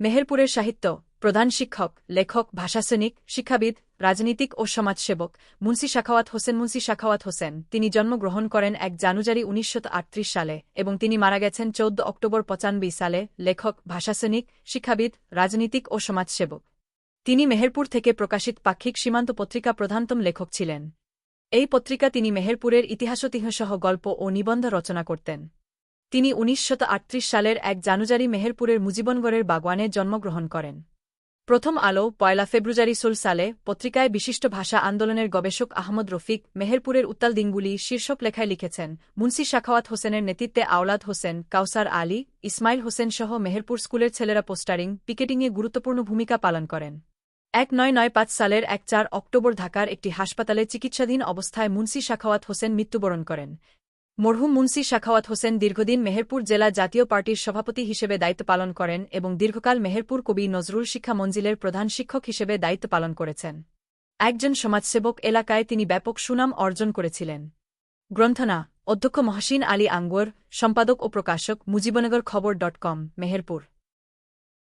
মেহেরপুরের সাহিত্য, প্রধান শিক্ষক, লেখক, ভাষাসৈনিক, শিক্ষাবিদ, রাজনীতিক ও সমাজসেবক মুন্সি শাখাওয়াত হোসেন মুন্সি শাখাওয়াত হোসেন। তিনি জন্মগ্রহণ করেন এক জানুয়ারি উনিশশো আটত্রিশ সালে এবং তিনি মারা গেছেন চৌদ্দ অক্টোবর পঁচানব্বই সালে, লেখক, ভাষাসৈনিক, শিক্ষাবিদ, রাজনীতিক ও সমাজসেবক। তিনি মেহেরপুর থেকে প্রকাশিত পাক্ষিক সীমান্ত পত্রিকা প্রধানতম লেখক ছিলেন। এই পত্রিকা তিনি মেহেরপুরের ইতিহাসতিহসহ গল্প ও নিবন্ধ রচনা করতেন। তিনি উনিশশত সালের এক জানুয়ারি মেহেরপুরের মুজিবনগরের বাগওয়ানে জন্মগ্রহণ করেন। প্রথম আলো, পয়লা ফেব্রুয়ারি ষোল সালে, পত্রিকায় বিশিষ্ট ভাষা আন্দোলনের গবেষক আহমদ রফিক মেহেরপুরের উত্তাল দিনগুলি শীর্ষক লেখায় লিখেছেন, মুন্সি শাখাওয়াত হোসেনের নেতৃত্বে আওলাদ হোসেন, কাউসার আলী, ইসমাইল হোসেন সহ মেহেরপুর স্কুলের ছেলেরা পোস্টারিং, পিকেটিংয়ে গুরুত্বপূর্ণ ভূমিকা পালন করেন। এক নয় নয় পাঁচ সালের এক চার অক্টোবর ঢাকার একটি হাসপাতালে চিকিৎসাধীন অবস্থায় মুন্সি শাখাওয়াত হোসেন মৃত্যুবরণ করেন। মরহুম মুন্সি শাখাওয়াত হোসেন দীর্ঘদিন মেহেরপুর জেলা জাতীয় পার্টির সভাপতি হিসেবে দায়িত্ব পালন করেন এবং দীর্ঘকাল মেহেরপুর কবি নজরুল শিক্ষা মঞ্জিলের প্রধান শিক্ষক হিসেবে দায়িত্ব পালন করেছেন। একজন সমাজসেবক এলাকায় তিনি ব্যাপক সুনাম অর্জন করেছিলেন। গ্রন্থনা, অধ্যক্ষ মহাসিন আলী আঙ্গোর, সম্পাদক ও প্রকাশক মুজিবনগর খবর ডট কম, মেহেরপুর।